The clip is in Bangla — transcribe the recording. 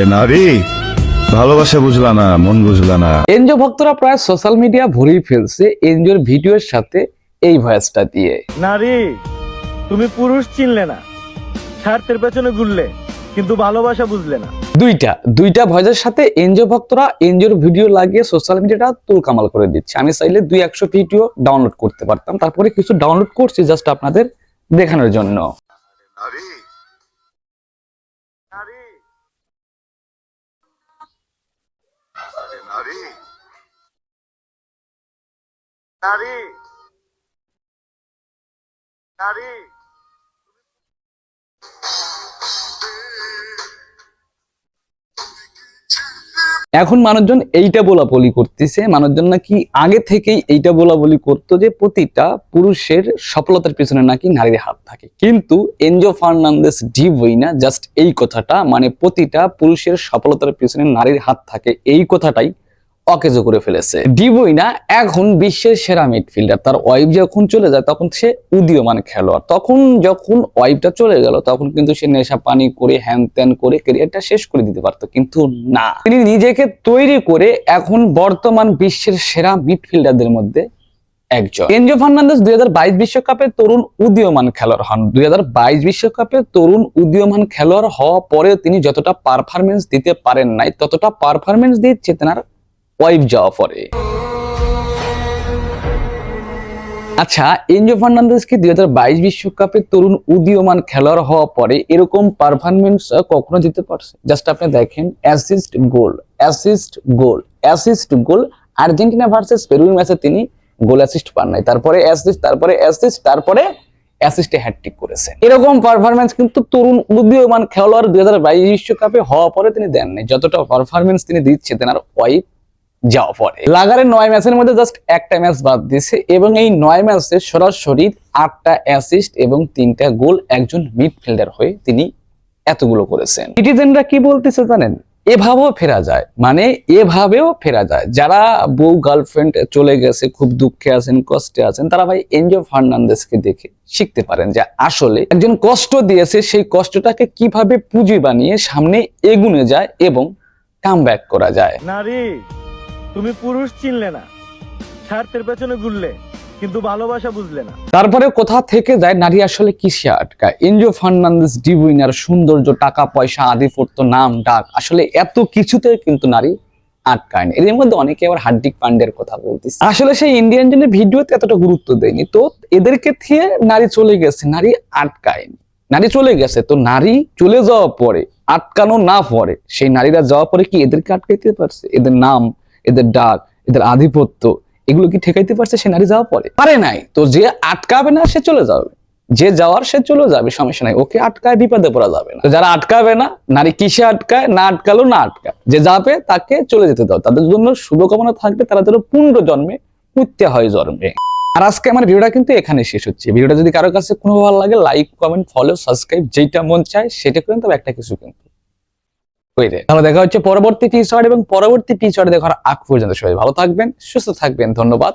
এ নারী ভালোবাসা বুঝলা না মন বুঝলা না। এনজিও ভক্তরা প্রায় সোশ্যাল মিডিয়া ভরিয়ে ফেলছে এনজিওর ভিডিওর সাথে এই ভয়েসটা দিয়ে। নারী তুমি পুরুষ চিনলে না স্বার্থের পেছনে ঘুরলে কিন্তু ভালোবাসা বুঝলে না। দুইটা দুইটা ভয়েসের সাথে এনজিও ভক্তরা এনজিওর ভিডিও লাগিয়ে সোশ্যাল মিডিয়াটা তুল কামাল করে দিচ্ছে। আমি চাইলে দুই একশো ভিডিও ডাউনলোড করতে পারতাম তারপরে কিছু ডাউনলোড করছি জাস্ট আপনাদের দেখানোর জন্য। নারী। নারী। নারী। এখন মানুষজন এইটা বলা বলি করতেছে। মানুষজন নাকি আগে থেকেই এইটা বলা বলি করতো যে প্রতিটা পুরুষের সফলতার পিছনে নাকি নারীর হাত থাকে। কিন্তু এনজো ফার্নান্দেস ডিভই না জাস্ট এই কথাটা মানে প্রতিটা পুরুষের সফলতার পিছনে নারীর হাত থাকে। এই কথাটাই অকেজো করে ফেলেছে। ডিবই না, এখন বিশ্বের সেরা মিডফিল্ডার। তার ওয়াইফ যখন চলে যায়, তখন সে উদীয়মান খেলোয়াড়। তখন যখন ওয়াইফটা চলে গেল, তখন কিন্তু সে নেশা পানি করে হ্যান ত্যান করে, ক্যারিয়ারটা শেষ করে দিতে পারতো। কিন্তু না। তিনি নিজেকে তৈরি করে এখন বর্তমান বিশ্বের সেরা মিডফিল্ডারদের মধ্যে একজন। এনজো ফার্নান্দেস দুই বিশ্বকাপে তরুণ উদীয়মান খেলোয়াড় হন। দুই বিশ্বকাপে তরুণ উদীয়মান খেলোয়াড় হওয়া পরেও তিনি যতটা পারফরমেন্স দিতে পারেন নাই, ততটা পারফরমেন্স দিচ্ছে তেনার ওয়াইফ যাওয়া পরে। আচ্ছা এনজো ফার্নান্দেস কি দুই বিশ্বকাপে তরুণ উদীয়মান খেলোয়াড় হওয়া পরে এরকম পারফরমেন্স কখনো দিতে পারছে? জাস্ট আপনি দেখেন assist goal assist goal assist goal Argentina versus পেরুর ম্যাচে তিনি গোল অ্যাসিস্ট পান নাই। তারপরে অ্যাসিস্ট তারপরে অ্যাসিস্ট তারপরে অ্যাসিস্টে হ্যাটট্রিক করেছে। এরকম পারফরমেন্স কিন্তু তরুণ উদীয়মান খেলোয়াড় দুই হাজার বাইশ বিশ্বকাপে হওয়া পরে তিনি দেন নাই। যতটা পারফরমেন্স তিনি দিচ্ছে তেনার ওয়াইফ যাওয়া পরে। লাগারের নয় ম্যাচের মধ্যে জাস্ট একটা ম্যাচ বাদ দিয়েছে এবং এই নয় ম্যাচে সরাসরি আটটা অ্যাসিস্ট এবং তিনটা গোল একজন মিডফিল্ডার হয়ে তিনি এতগুলো করেছেন। সিটিজেনরা কি বলতেছে জানেন? এভাবেও ফেরা যায়। মানে এভাবেও ফেরা যায়। যারা বউ গার্লফ্রেন্ড চলে গেছে, খুব দুঃখে আছেন, কষ্টে আছেন, তারা ভাই এনজো ফার্নান্দেসকে দেখে শিখতে পারেন যে আসলে একজন কষ্ট দিয়েছে, সেই কষ্টটাকে কীভাবে পুঁজি বানিয়ে সামনে এগুনে যায় এবং কাম করা যায়। নারী! তুমি পুরুষ চিনলে না। স্বার্থের পেছনে ঘুরলে, কিন্তু ভালোবাসা বুঝলে না। তারপরে কোথা থেকে যায়? নারী আসলে কিসে আটকায়? এনজো ফার্নান্দেস ডিউইনার সৌন্দর্য, টাকা, পয়সা, আধিপত্য, নাম, ডাক, আসলে এত কিছুতে কিন্তু নারী আটকায় না। মধ্যে অনেকে আবার হার্দিক পান্ডের কথা বলতেছে। আসলে সেই ইন্ডিয়ান জনের ভিডিওতে এতটা গুরুত্ব দেয়নি। তো এদেরকে নারী চলে গেছে, নারী আটকায়নি। নারী চলে গেছে, তো নারী চলে যাওয়ার পরে, আটকানো না পরে, সেই নারীরা যাওয়ার পরে কি এদেরকে আটকাইতে পারছে? এদের নাম এদের ডাক, এদের আধিপত্য, এগুলো কি ঠেকাইতে পারছে সে নারী যাওয়া পরে? পারে নাই। তো যে আটকাবে না, সে চলে যাবে। যে যাওয়ার, সে চলে যাবে, সমস্যা নাই। ওকে আটকায়, বিপদে পড়া যাবে না। যারা আটকাবে না, নারী কিসে আটকায়, না আটকালো, না আটকায় যে যাবে, তাকে চলে যেতে দাও। তাদের জন্য শুভকামনা থাকবে, তারা যেন পূর্ণ জন্মে উঠতে হয় জন্মে। আর আজকে আমার ভিডিওটা কিন্তু এখানে শেষ হচ্ছে। ভিডিওটা যদি কারও কাছে কোনো ভালো লাগে লাইক কমেন্ট ফলো সাবস্ক্রাইব যেটা মন চায়, সেটা করেন। তবে একটা কিছু কিন্তু। কইরে তাহলে দেখা হচ্ছে পরবর্তী পিসওয়ার্ড এবং পরবর্তী পিসওয়ার্ড দেখার আগ পর্যন্ত সবাই ভালো থাকবেন, সুস্থ থাকবেন, ধন্যবাদ।